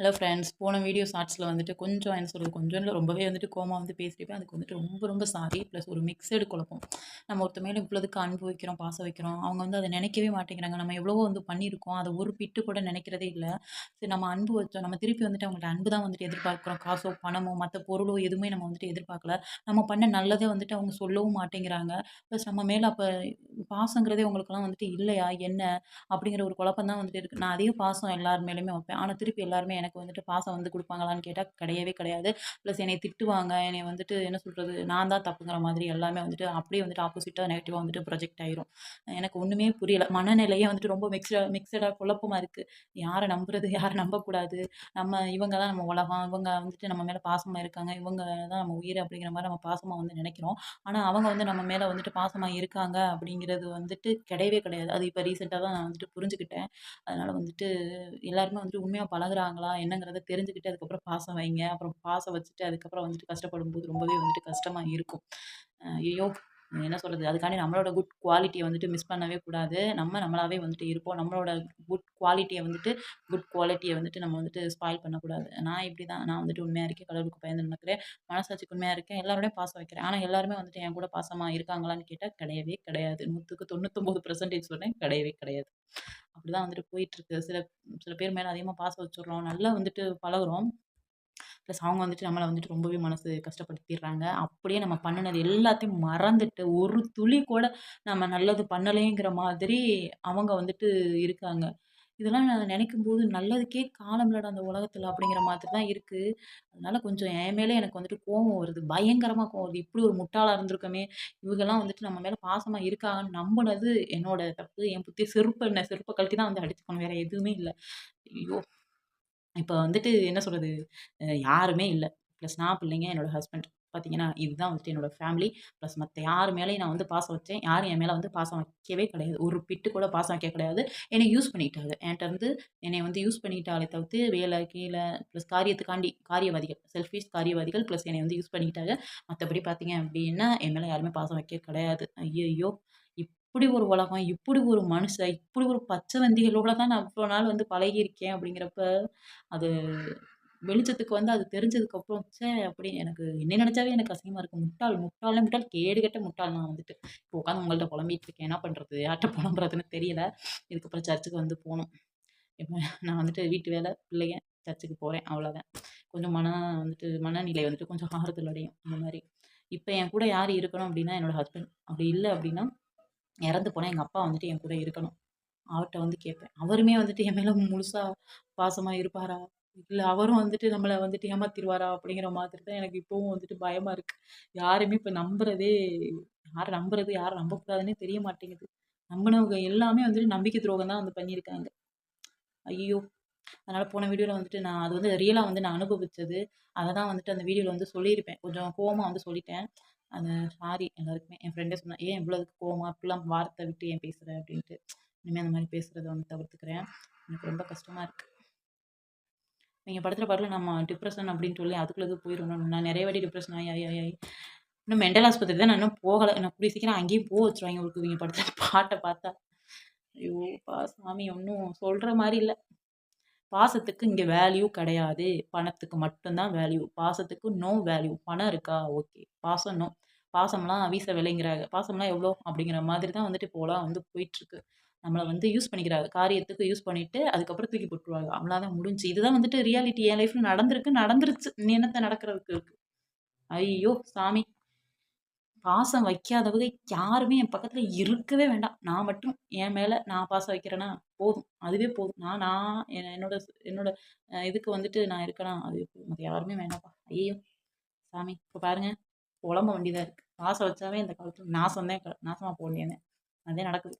Hello friends போன video ஷார்ட்ஸில் வந்துட்டு கொஞ்சம் என்ன சொல்கிறது கொஞ்சம் இல்லை ரொம்பவே வந்துட்டு கோமா வந்து பேசியிருப்பேன். அதுக்கு வந்துட்டு ரொம்ப ரொம்ப சாரி ப்ளஸ் ஒரு மிக்சடு குழப்பம். நம்ம ஒருத்த மேலே இவ்வளோதுக்கு அன்பு வைக்கிறோம் பாசம் வைக்கிறோம்? அவங்க வந்து அதை நினைக்கவே மாட்டேங்கிறாங்க. நம்ம எவ்வளவோ வந்து பண்ணியிருக்கோம். அதை ஒரு பிட்டு கூட நினைக்கிறதே இல்லை. சரி நம்ம அன்பு வச்சோம். நம்ம திருப்பி வந்துட்டு அவங்கள்ட்ட அன்பு தான் வந்துட்டு எதிர்பார்க்குறோம். காசோ பணமோ மற்ற பொருளோ எதுவுமே நம்ம வந்துட்டு எதிர்பார்க்கல. நம்ம பண்ண நல்லதே வந்துட்டு அவங்க சொல்லவும் மாட்டேங்கிறாங்க. ப்ளஸ் நம்ம மேலே அப்போ பாசங்கிறதே உங்களுக்கெல்லாம் வந்துட்டு இல்லையா? என்ன? அப்படிங்கிற ஒரு குழப்பம் தான் வந்துட்டு இருக்குது நான் அதையும் பாசம் எல்லார் மேலேயுமே வைப்பேன். ஆனால் திருப்பி எல்லாருமே எனக்கு வந்துட்டு பாசம் வந்து கொடுப்பாங்களான்னு கேட்டால் கிடையவே கிடையாது. ப்ளஸ் என்னை திட்டுவாங்க. என்னை வந்துட்டு என்ன சொல்கிறது நான் தான் தப்புங்கிற மாதிரி எல்லாமே வந்துட்டு அப்படியே வந்துட்டு ஆப்போசிட்டாக நெகட்டிவாக வந்துட்டு ப்ரொஜெக்ட் ஆயிரும். எனக்கு ஒன்றுமே புரியல. மனநிலையே வந்துட்டு ரொம்ப மிக்சடாக மிக்சடாக குழப்பமாக இருக்குது யாரை நம்புறது? யாரை நம்பக்கூடாது? நம்ம இவங்க தான் நம்ம உலகம். இவங்க வந்துட்டு நம்ம மேலே பாசமாக இருக்காங்க. இவங்க தான் நம்ம உயிர் அப்படிங்கிற மாதிரி நம்ம பாசமாக வந்து நினைக்கிறோம். ஆனால் அவங்க வந்து நம்ம மேலே வந்துட்டு பாசமாக இருக்காங்க அப்படிங்கிறது வந்துட்டு கிடையவே கிடையாது. அது இப்போ ரீசெண்டாக தான் நான் வந்துட்டு புரிஞ்சுக்கிட்டேன். அதனால் வந்துட்டு எல்லாருமே வந்துட்டு உண்மையாக பழகுறாங்களா? என்னங்கிறத தெரிஞ்சுக்கிட்டு அதுக்கப்புறம் பாசம் வைங்க. அப்புறம் பாசம் வச்சுட்டு அதுக்கப்புறம் வந்துட்டு கஷ்டப்படும் போது ரொம்பவே வந்துட்டு கஷ்டமாக இருக்கும். ஐயோ! என்ன சொல்கிறது அதுக்காண்டி நம்மளோட குட் குவாலிட்டியை வந்துட்டு மிஸ் பண்ணவே கூடாது. நம்ம நம்மளாவே வந்துட்டு இருப்போம். நம்மளோட குட் குவாலிட்டியை வந்துட்டு குட் குவாலிட்டியை வந்துட்டு நம்ம வந்துட்டு ஸ்பாயில் பண்ணக்கூடாது. நான் இப்படி தான் நான் வந்துட்டு உண்மையாக இருக்கேன். கடவுளுக்கு பயந்து நடக்கிறேன். மனசாட்சிக்கு உண்மையாக இருக்கேன். எல்லாரோடய பாசம் வைக்கிறேன். ஆனால் எல்லாருமே வந்துட்டு என் கூட பாசமாக இருக்காங்களான்னு கேட்டால் கிடையவே கிடையாது. நூற்றுக்கு தொண்ணூத்தொம்பது பர்சன்டேஜ் சொன்னேன் கிடையவே கிடையாது. அப்படி தான் வந்துட்டு போயிட்டுருக்கு சில சில பேர் மேலே அதிகமாக பாசம் வச்சுடுறோம். நல்லா வந்துட்டு பழகுறோம். ப்ளஸ் அவங்க வந்துட்டு நம்மளை வந்துட்டு ரொம்பவே மனசு கஷ்டப்படுத்திடுறாங்க. அப்படியே நம்ம பண்ணினது எல்லாத்தையும் மறந்துட்டு ஒரு துளி கூட நம்ம நல்லது பண்ணலேங்கிற மாதிரி அவங்க வந்துட்டு இருக்காங்க. இதெல்லாம் நான் நினைக்கும் போது நல்லதுக்கே காலம் அந்த உலகத்தில் அப்படிங்கிற மாதிரி தான் இருக்குது அதனால கொஞ்சம் என் மேலே எனக்கு வந்துட்டு கோவம் வருது. பயங்கரமாக கோவம் வருது. இப்படி ஒரு முட்டாளாக இருந்திருக்கோமே. இவங்கெல்லாம் வந்துட்டு நம்ம மேலே பாசமாக இருக்காங்கன்னு நம்பினது என்னோட தப்பு. என் புத்தி செருப்பு என்ன செருப்பை கழட்டி தான் வந்து அடிச்சுக்கணும். வேறு எதுவுமே இல்லை. ஐயோ. இப்போ வந்துட்டு என்ன சொல்கிறது யாருமே இல்லை. ப்ளஸ் நான் பிள்ளைங்க என்னோடய ஹஸ்பண்ட். பார்த்தீங்கன்னா இதுதான் வந்துட்டு என்னோடய ஃபேமிலி. ப்ளஸ் மற்ற யார் மேலேயும் நான் வந்து பாசம் வச்சேன். யாரும் என் மேலே வந்து பாசம் வைக்கவே கிடையாது. ஒரு பிட்டு கூட பாசம் வைக்க கிடையாது. என்னை யூஸ் பண்ணிட்டாங்க என்கிட்ட இருந்து என்னை வந்து யூஸ் பண்ணிட்டாலே தவிர்த்து வேலை கீழே ப்ளஸ் காரியத்துக்காண்டி காரியவாதிகள் செல்ஃபிஷ் காரியவாதிகள் ப்ளஸ் என்னை வந்து யூஸ் பண்ணிட்டாங்க மற்றபடி பார்த்தீங்க அப்படின்னா என் மேலே யாருமே பாசம் வைக்க கிடையாது. ஐயோ இப்படி ஒரு உலகம் இப்படி ஒரு மனுஷன் இப்படி ஒரு பச்சைவந்திகளோட தான் நான் இவ்வளோ நாள் வந்து பழகியிருக்கேன் அப்படிங்கிறப்ப அது வெளிச்சத்துக்கு வந்து அது தெரிஞ்சதுக்கப்புறம் ச்சே அப்படி எனக்கு என்ன நினச்சாவே எனக்கு அசிங்கமாக இருக்குது முட்டாள் முட்டாளே முட்டாள் கேடு கெட்ட முட்டாள் நான் வந்துட்டு. இப்போ உட்காந்து உங்கள்கிட்ட புலம்பிட்டு இருக்கேன். என்ன பண்ணுறது யார்கிட்ட புலம்புறதுன்னு தெரியல. இதுக்கப்புறம் சர்ச்சுக்கு வந்து போகணும். இப்போ நான் வந்துட்டு வீட்டு வேலை பிள்ளைங்க சர்ச்சுக்கு போகிறேன் அவ்வளோதான் கொஞ்சம் மன வந்துட்டு மனநிலை வந்துட்டு கொஞ்சம் ஆறுதல் அடையும். அந்த மாதிரி. இப்போ என் கூட யார் இருக்கணும் அப்படின்னா என்னோடய ஹஸ்பண்ட் அப்படி இல்லை அப்படின்னா இறந்து போனால் எங்கள் அப்பா வந்துட்டு என் கூட இருக்கணும். அவர்கிட்ட வந்து கேட்பேன். அவருமே வந்துட்டு என் மேலே முழுசாக பாசமாக இருப்பாரா? இல்லை அவரும் வந்துட்டு நம்மளை வந்துட்டு ஏமாத்திடுவாரா அப்படிங்கிற மாதிரி தான் எனக்கு இப்போவும் வந்துட்டு பயமாக இருக்குது யாருமே இப்போ நம்புறதே யாரை நம்புறது யாரை நம்பக்கூடாதுன்னே தெரிய மாட்டேங்குது. நம்பினவங்க எல்லாமே வந்துட்டு நம்பிக்கை துரோகம் தான் வந்து பண்ணியிருக்காங்க. ஐயோ! அதனால் போன வீடியோவில் வந்துட்டு நான் அது வந்து ரியலாக வந்து நான் அனுபவித்தது அதை தான் வந்துட்டு அந்த வீடியோவில் வந்து சொல்லியிருப்பேன். கொஞ்சம் கோவமாக வந்து சொல்லிட்டேன். அந்த சாரி எல்லாருக்குமே என் ஃப்ரெண்டே சொன்னேன் ஏன் இவ்வளோ கோமா இப்படிலாம் வார்த்தை விட்டு ஏன் பேசுகிற அப்படின்ட்டு இனிமேல் அந்த மாதிரி பேசுகிறத வந்து தவிர்த்துக்கிறேன். எனக்கு ரொம்ப கஷ்டமாக இருக்குது நீங்கள் படத்தில் பாட்டில் நம்ம டிப்ரெஷன் அப்படின்னு சொல்லி அதுக்குள்ளே போயிடணும் நான் நிறைய வாட்டி டிப்ரெஷன் ஆகி ஆகி ஆகி இன்னும் மென்டல் ஆஸ்பத்திரி தான் நான் இன்னும் போகலை. நான் கூடிய சீக்கிரம் அங்கேயும் போக வச்சுருவாங்க உங்களுக்கு இவங்க படத்தில் பாட்டை பார்த்தா. ஐயோ பா சாமி ஒன்றும் சொல்கிற மாதிரி இல்லை. பாசத்துக்கு இங்கே வேல்யூ கிடையாது. பணத்துக்கு மட்டும்தான் வேல்யூ பாசத்துக்கு நோ வேல்யூ பணம் இருக்கா? ஓகே பாசம் நோ பாசம்லாம் வீச விலைங்கிறாங்க. பாசம்லாம் எவ்வளோ? அப்படிங்கிற மாதிரி தான் வந்துட்டு இப்போலாம் வந்து போயிட்டுருக்கு. நம்மளை வந்து யூஸ் பண்ணிக்கிறாங்க. காரியத்துக்கு யூஸ் பண்ணிவிட்டு அதுக்கப்புறம் தூக்கி போட்டுருவாங்க. அவ்வளோதான் முடிஞ்சு. இதுதான் வந்துட்டு ரியாலிட்டி என் லைஃப்பில் நடந்திருக்கு நடந்துருச்சு. என்னத்தை நடக்கிறதுக்கு இருக்குது ஐயோ சாமி. பாசம் வைக்காதவங்க யாருமே என் பக்கத்தில் இருக்கவே வேண்டாம். நான் மட்டும் என் மேலே நான் பாசம் வைக்கிறேன்னா போதும். அதுவே போதும். நான் நான் என்னோட என்னோட இதுக்கு வந்துட்டு நான் இருக்கேனா? அது யாருமே வேண்டாம்ப்பா ஐயோ சாமி இப்போ பாருங்கள் புலம்ப வேண்டியதாக இருக்குது பாசம் வச்சாவே இந்த காலத்தில் நாசம் தான் நாசமாக போக வேண்டியது. அதே நடக்குது.